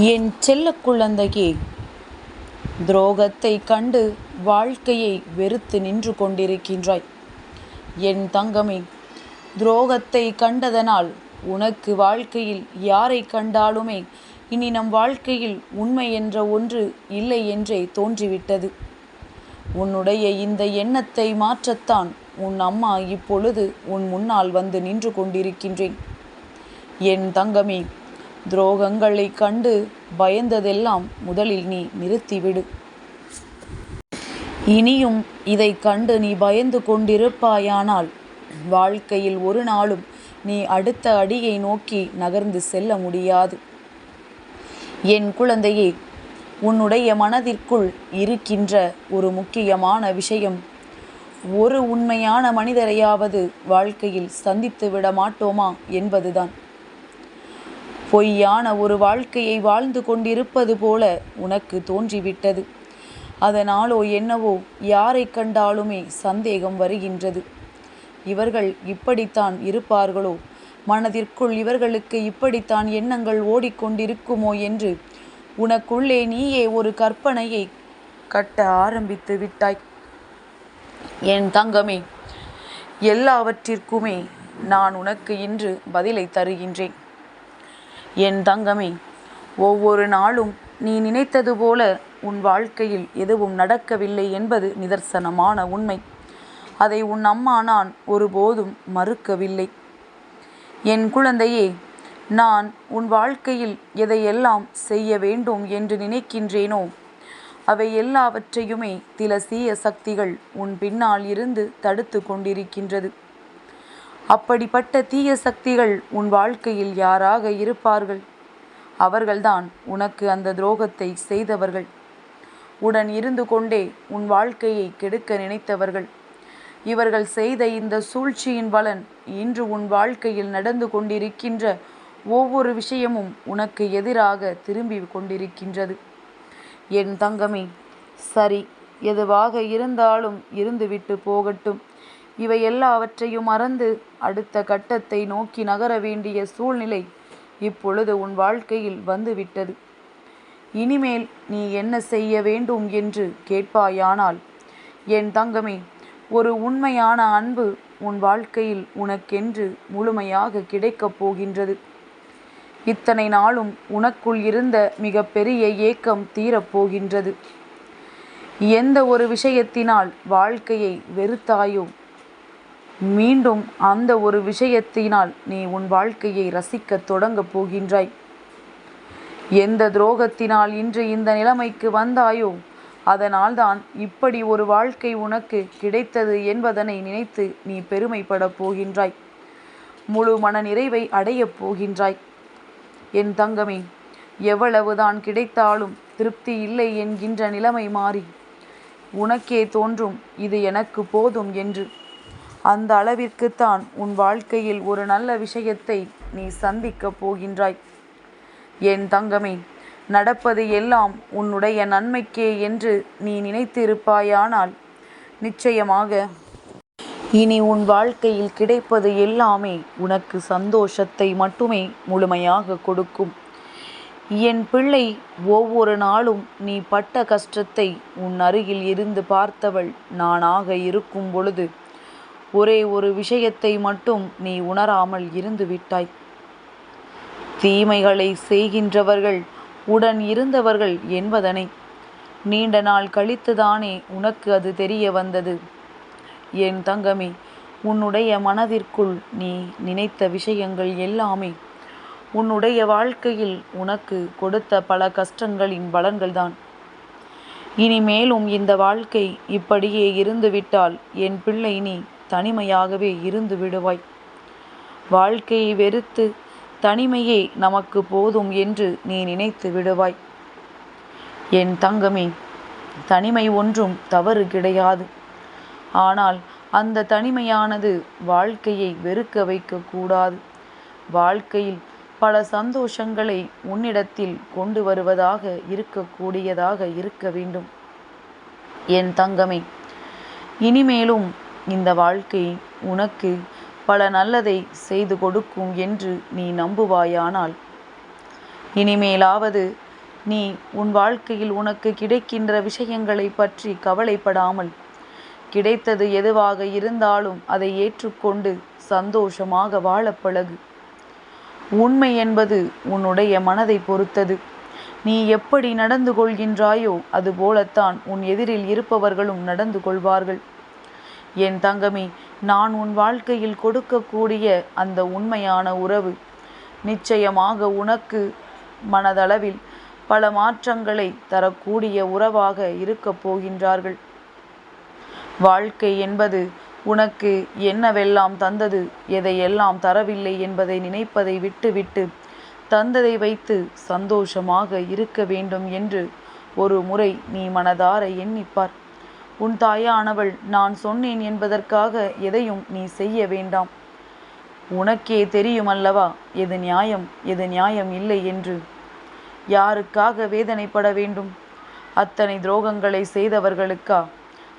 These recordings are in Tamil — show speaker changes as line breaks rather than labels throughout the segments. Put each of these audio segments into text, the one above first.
என் செல்ல குழந்தையே துரோகத்தை கண்டு வாழ்க்கையை வெறுத்து நின்று கொண்டிருக்கின்றாய். என் தங்கமே துரோகத்தை கண்டதனால் உனக்கு வாழ்க்கையில் யாரை கண்டாலுமே இனி நம் வாழ்க்கையில் உண்மை என்ற ஒன்று இல்லை என்றே தோன்றிவிட்டது. உன்னுடைய இந்த எண்ணத்தை மாற்றத்தான் உன் அம்மா இப்பொழுது உன் முன்னால் வந்து நின்று கொண்டிருக்கின்றேன். என் தங்கமே துரோகங்களை கண்டு பயந்ததெல்லாம் முதலில் நீ நிறுத்திவிடு. இனியும் இதை கண்டு நீ பயந்து கொண்டிருப்பாயானால் வாழ்க்கையில் ஒரு நாளும் நீ அடுத்த அடியை நோக்கி நகர்ந்து செல்ல முடியாது. என் குழந்தையே உன்னுடைய மனதிற்குள் இருக்கின்ற ஒரு முக்கியமான விஷயம் ஒரு உண்மையான மனிதரையாவது வாழ்க்கையில் சந்தித்து விட மாட்டோமா என்பதுதான். பொய்யான ஒரு வாழ்க்கையை வாழ்ந்து கொண்டிருப்பது போல உனக்கு தோன்றிவிட்டது. அதனாலோ என்னவோ யாரை கண்டாலுமே சந்தேகம் வருகின்றது. இவர்கள் இப்படித்தான் இருப்பார்களோ? மனதிற்குள் இவர்களுக்கு இப்படித்தான் எண்ணங்கள் ஓடிக்கொண்டிருக்குமோ என்று உனக்குள்ளே நீயே ஒரு கற்பனையை கட்ட ஆரம்பித்து விட்டாய். என் தங்கமே எல்லாவற்றிற்குமே நான் உனக்கு இன்று பதிலை தருகின்றேன். என் தங்கமே ஒவ்வொரு நாளும் நீ நினைத்தது போல உன் வாழ்க்கையில் எதுவும் நடக்கவில்லை என்பது நிதர்சனமான உண்மை. அதை உன் அம்மா நான் ஒருபோதும் மறுக்கவில்லை. என் குழந்தையே நான் உன் வாழ்க்கையில் எதையெல்லாம் செய்ய வேண்டும் என்று நினைக்கின்றேனோ அவை எல்லாவற்றையுமே சில சீய சக்திகள் உன் பின்னால் இருந்து தடுத்து கொண்டிருக்கின்றது. அப்படிப்பட்ட தீய சக்திகள் உன் வாழ்க்கையில் யாராக இருப்பார்கள்? அவர்கள்தான் உனக்கு அந்த துரோகத்தை செய்தவர்கள். உடன் இருந்து கொண்டே உன் வாழ்க்கையை கெடுக்க நினைத்தவர்கள். இவர்கள் செய்த இந்த சூழ்ச்சியின் பலன் இன்று உன் வாழ்க்கையில் நடந்து கொண்டிருக்கின்ற ஒவ்வொரு விஷயமும் உனக்கு எதிராக திரும்பி கொண்டிருக்கின்றது. என் தங்கமே சரி எதுவாக இருந்தாலும் இருந்துவிட்டு போகட்டும். இவை எல்லாவற்றையும் மறந்து அடுத்த கட்டத்தை நோக்கி நகர வேண்டிய சூழ்நிலை இப்பொழுது உன் வாழ்க்கையில் வந்துவிட்டது. இனிமேல் நீ என்ன செய்ய வேண்டும் என்று கேட்பாயானால் என் தங்கமே ஒரு உண்மையான அன்பு உன் வாழ்க்கையில் உனக்கென்று முழுமையாக கிடைக்கப் போகின்றது. இத்தனை நாளும் உனக்குள் இருந்த மிகப்பெரிய ஏக்கம் தீரப்போகின்றது எந்த ஒரு விஷயத்தினால் வாழ்க்கையை வெறுத்தாயோ மீண்டும் அந்த ஒரு விஷயத்தினால் நீ உன் வாழ்க்கையை ரசிக்கத் தொடங்கப் போகின்றாய். எந்த துரோகத்தினால் இன்று இந்த நிலைமைக்கு வந்தாயோ அதனால்தான் இப்படி ஒரு வாழ்க்கை உனக்கு கிடைத்தது என்பதனை நினைத்து நீ பெருமைப்படப் போகின்றாய். முழு மன நிறைவை அடையப் போகின்றாய். என் தங்கமே எவ்வளவுதான் கிடைத்தாலும் திருப்தி இல்லை என்கின்ற நிலைமை மாறி உனக்கே தோன்றும் இது எனக்கு போதும் என்று அந்த அளவிற்குத்தான் உன் வாழ்க்கையில் ஒரு நல்ல விஷயத்தை நீ சந்திக்கப் போகின்றாய். என் தங்கமே நடப்பது எல்லாம் உன்னுடைய நன்மைக்கே என்று நீ நினைத்திருப்பாயானால் நிச்சயமாக இனி உன் வாழ்க்கையில் கிடைப்பது எல்லாமே உனக்கு சந்தோஷத்தை மட்டுமே முழுமையாக கொடுக்கும். என் பிள்ளை ஒவ்வொரு நாளும் நீ பட்ட கஷ்டத்தை உன் அருகில் இருந்து பார்த்தவள் நானாக இருக்கும் பொழுது ஒரே ஒரு விஷயத்தை மட்டும் நீ உணராமல் இருந்து விட்டாய். தீமைகளை செய்கின்றவர்கள் உடன் இருந்தவர்கள் என்பதனை. நீண்ட நாள் கழித்துதானே உனக்கு அது தெரிய வந்தது. என் தங்கமே உன்னுடைய மனதிற்குள் நீ நினைத்த விஷயங்கள் எல்லாமே உன்னுடைய வாழ்க்கையில் உனக்கு கொடுத்த பல கஷ்டங்களின் பலன்கள்தான். இனிமேலும் இந்த வாழ்க்கை இப்படியே இருந்துவிட்டால் என் பிள்ளை நீ தனிமையாகவே இருந்து விடுவாய். வாழ்க்கையை வெறுத்து தனிமையே நமக்கு போதும் என்று நீ நினைத்து விடுவாய். என் தங்கமே தனிமை ஒன்றும் தவறு கிடையாது. ஆனால் அந்த தனிமையானது வாழ்க்கையை வெறுக்க வைக்கக்கூடாது வாழ்க்கையில் பல சந்தோஷங்களை உன்னிடத்தில் கொண்டு வருவதாக இருக்கக்கூடியதாக இருக்க வேண்டும். என் தங்கமே இனிமேலும் இந்த வாழ்க்கை உனக்கு பல நல்லதை செய்து கொடுக்கும் என்று நீ நம்புவாயானால் இனிமேலாவது நீ உன் வாழ்க்கையில் உனக்கு கிடைக்கின்ற விஷயங்களை பற்றி கவலைப்படாமல் கிடைத்தது எதுவாக இருந்தாலும் அதை ஏற்றுக்கொண்டு சந்தோஷமாக வாழ பழகு. உண்மை என்பது உன்னுடைய மனதை பொறுத்தது. நீ எப்படி நடந்து கொள்கின்றாயோ அதுபோலத்தான் உன் எதிரில் இருப்பவர்களும் நடந்து கொள்வார்கள். என் தங்கமே நான் உன் வாழ்க்கையில் கொடுக்கக்கூடிய அந்த உண்மையான உறவு நிச்சயமாக உனக்கு மனதளவில் பல மாற்றங்களை தரக்கூடிய உறவாக இருக்கப் போகின்றார்கள். வாழ்க்கை என்பது உனக்கு என்னவெல்லாம் தந்தது எதையெல்லாம் தரவில்லை என்பதை நினைப்பதை விட்டுவிட்டு தந்ததை வைத்து சந்தோஷமாக இருக்க வேண்டும் என்று ஒரு முறை நீ மனதார எண்ணிப்பார். உன் தாயானவள் நான் சொன்னேன் என்பதற்காக எதையும் நீ செய்ய வேண்டாம். உனக்கே தெரியும் அல்லவா எது நியாயம் எது நியாயம் இல்லை என்று. யாருக்காக வேதனைப்பட வேண்டும்? அத்தனை துரோகங்களை செய்தவர்களுக்கா?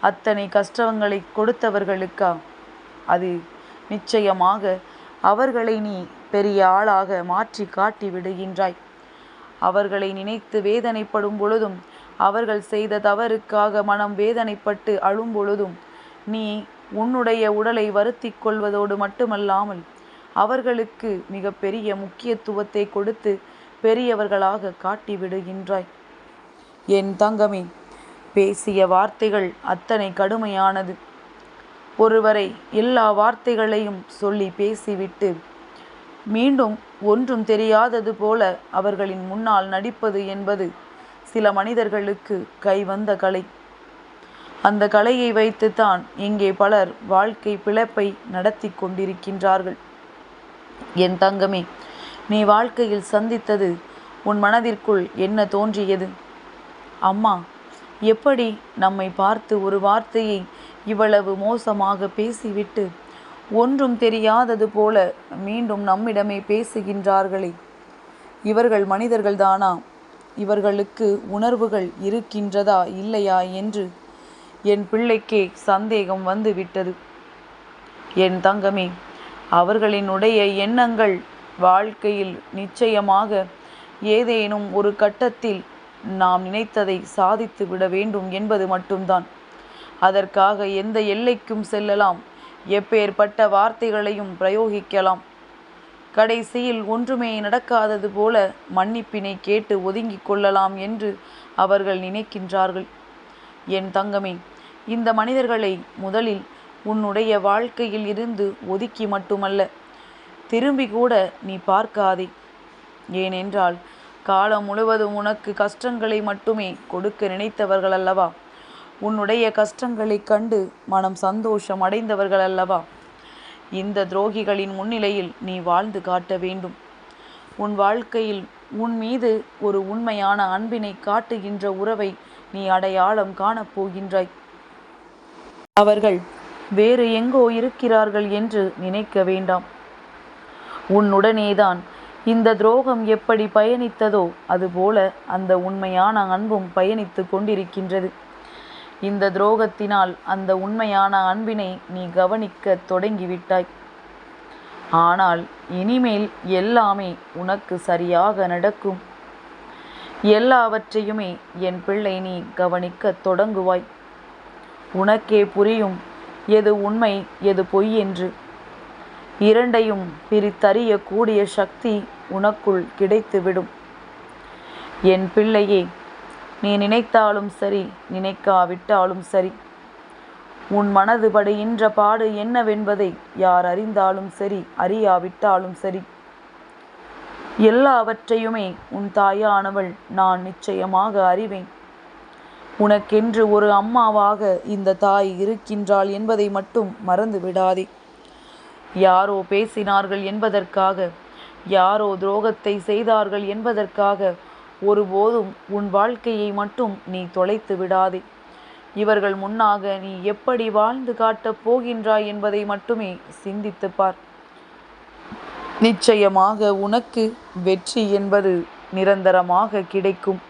அத்தனை கஷ்டங்களை கொடுத்தவர்களுக்கா? அது நிச்சயமாக அவர்களை நீ பெரிய ஆளாக மாற்றி காட்டி விடுகின்றாய். அவர்களை நினைத்து வேதனைப்படும் பொழுதும் அவர்கள் செய்த தவறுக்காக மனம் வேதனைப்பட்டு அழும்பொழுதும் நீ உன்னுடைய உடலை வருத்தி கொள்வதோடு மட்டுமல்லாமல் அவர்களுக்கு மிக பெரிய முக்கியத்துவத்தை கொடுத்து பெரியவர்களாக காட்டி விடுகின்றாய் என் தங்கமே பேசிய வார்த்தைகள் அத்தனை கடுமையானது. ஒருவரை எல்லா வார்த்தைகளையும் சொல்லி பேசிவிட்டு மீண்டும் ஒன்றும் தெரியாதது போல அவர்களின் முன்னால் நடிப்பது என்பது சில மனிதர்களுக்கு கைவந்த கலை. அந்த கலையை வைத்துத்தான் இங்கே பலர் வாழ்க்கை பிழைப்பை நடத்தி கொண்டிருக்கின்றார்கள். என் தங்கமே நீ வாழ்க்கையில் சந்தித்தது உன் மனதிற்குள் என்ன தோன்றியது? அம்மா எப்படி நம்மை பார்த்து ஒரு வார்த்தையை இவ்வளவு மோசமாக பேசிவிட்டு ஒன்றும் தெரியாதது போல மீண்டும் நம்மிடமே பேசுகின்றார்களே? இவர்கள் மனிதர்கள்தானா? இவர்களுக்கு உணர்வுகள் இருக்கின்றதா இல்லையா என்று என் பிள்ளைக்கே சந்தேகம் வந்து விட்டது என் தங்கமே அவர்களினுடைய எண்ணங்கள் வாழ்க்கையில் நிச்சயமாக ஏதேனும் ஒரு கட்டத்தில் நாம் நினைத்ததை சாதித்து விட வேண்டும் என்பது மட்டும்தான். அதற்காக எந்த எல்லைக்கும் செல்லலாம். எப்பேற்பட்ட வார்த்தைகளையும் பிரயோகிக்கலாம். கடைசியில் ஒன்றுமே நடக்காதது போல மன்னிப்பினை கேட்டு ஒதுங்கிக் கொள்ளலாம் என்று அவர்கள் நினைக்கின்றார்கள். என் தங்கமே இந்த மனிதர்களை முதலில் உன்னுடைய வாழ்க்கையில் இருந்து ஒதுக்கி மட்டுமல்ல திரும்பி கூட நீ பார்க்காதே. ஏனென்றால் காலம் முழுவதும் உனக்கு கஷ்டங்களை மட்டுமே கொடுக்க நினைத்தவர்கள் அல்லவா உன்னுடைய கஷ்டங்களை கண்டு மனம் சந்தோஷம் அடைந்தவர்கள் அல்லவா இந்த துரோகிகளின் முன்னிலையில் நீ வாழ்ந்து காட்ட வேண்டும். உன் வாழ்க்கையில் உன் மீது ஒரு உண்மையான அன்பினை காட்டுகின்ற உறவை நீ அடையாளம் காணப் போகின்றாய். அவர்கள் வேறு எங்கோ இருக்கிறார்கள் என்று நினைக்க வேண்டாம். உன்னுடனேதான் இந்த துரோகம் எப்படி பயணித்ததோ அதுபோல அந்த உண்மையான அன்பும் பயணித்து கொண்டிருக்கின்றது. இந்த துரோகத்தினால் அந்த உண்மையான அன்பினை நீ கவனிக்க தொடங்கிவிட்டாய். ஆனால் இனிமேல் எல்லாமே உனக்கு சரியாக நடக்கும். எல்லாவற்றையுமே என் பிள்ளை நீ கவனிக்க தொடங்குவாய். உனக்கே புரியும் எது உண்மை எது பொய் என்று. இரண்டையும் பிரித்தறியக்கூடிய சக்தி உனக்குள் கிடைத்துவிடும். என் பிள்ளையே நீ நினைத்தாலும் சரி நினைக்காவிட்டாலும் சரி. உன் மனது படுகின்ற பாடு என்னவென்பதை யார் அறிந்தாலும் சரி அறியாவிட்டாலும் சரி. எல்லாவற்றையுமே உன் தாயானவள் நான் நிச்சயமாக அறிவேன். உனக்கென்று ஒரு அம்மாவாக இந்த தாய் இருக்கின்றாள் என்பதை மட்டும் மறந்து விடாதே. யாரோ பேசினார்கள் என்பதற்காக யாரோ துரோகத்தை செய்தார்கள் என்பதற்காக ஒருபோதும் உன் வாழ்க்கையை மட்டும் நீ தொலைத்து விடாதே. இவர்கள் முன்னாக நீ எப்படி வாழ்ந்து காட்டப் போகின்றாய் என்பதை மட்டுமே சிந்தித்து பார். நிச்சயமாக உனக்கு வெற்றி என்பது நிரந்தரமாக கிடைக்கும்.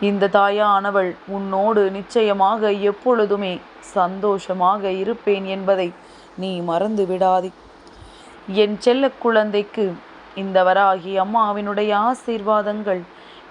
இந்த தாயானவள் உன்னோடு நிச்சயமாக எப்பொழுதுமே சந்தோஷமாக இருப்பேன் என்பதை நீ மறந்து விடாதே. என் செல்ல குழந்தைக்கு இந்த வராகி அம்மாவினுடைய ஆசீர்வாதங்கள்